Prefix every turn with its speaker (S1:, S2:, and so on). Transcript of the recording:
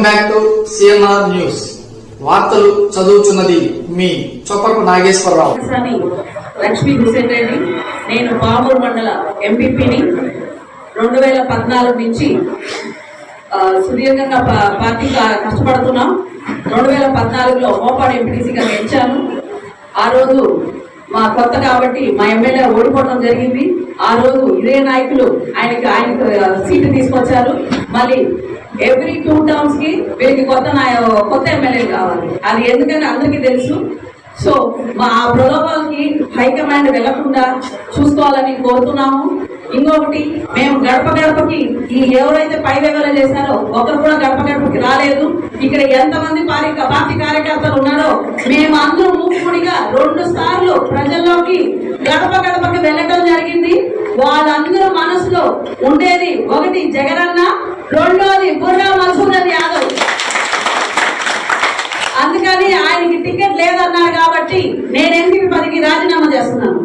S1: Welcome back to CMR news. వార్తలు చదువుతున్నది మీ చొప్పకు నాగేశ్వరరావు.
S2: అని లక్ష్మీ హుసేన్ రెడ్డి నేను పామూరు మండల ఎంపీపీని. రెండు వేల పద్నాలుగు నుంచి సుదీర్ఘంగా పార్టీ కష్టపడుతున్నాం. రెండు వేల పద్నాలుగులో మోపాడు ఎంపీటీసీగా గెలిచాను. ఆ రోజు మా కొత్త కాబట్టి మా ఎమ్మెల్యే ఓడిపోవడం జరిగింది. ఆ రోజు ఇదే నాయకులు ఆయనకి ఆయనకు సీటు తీసుకొచ్చారు. మళ్ళీ ఎవ్రీ టూ టర్మ్స్కి వీళ్ళకి కొత్త నాయ కొత్త ఎమ్మెల్యే కావాలి. అది ఎందుకంటే అందరికీ తెలుసు? సో మా ఆ ప్రలోభాలకి హైకమాండ్ వెళ్ళకుండా చూసుకోవాలని కోరుతున్నాము. ఇంకొకటి మేము గడప గడపకి ఈ ఎవరైతే పై లెవెల్ చేశారో ఒకరు కూడా గడప గడపకి రాలేదు. ఇక్కడ ఎంతమంది పార్టీ పార్టీ కార్యకర్తలు ఉన్నారో మేము అందరూ మూకుడిగా రెండు సార్లు ప్రజల్లోకి గడప గడపకి వెళ్ళటం జరిగింది. వాళ్ళందరూ మనసులో ఉండేది ఒకటి జగనన్న రెండోది బుర్రా మసూదన్ యాదవ్. అందుకని ఆయనకి టికెట్ లేదన్నారు కాబట్టి నేను ఎంపీ పదికి రాజీనామా చేస్తున్నాను?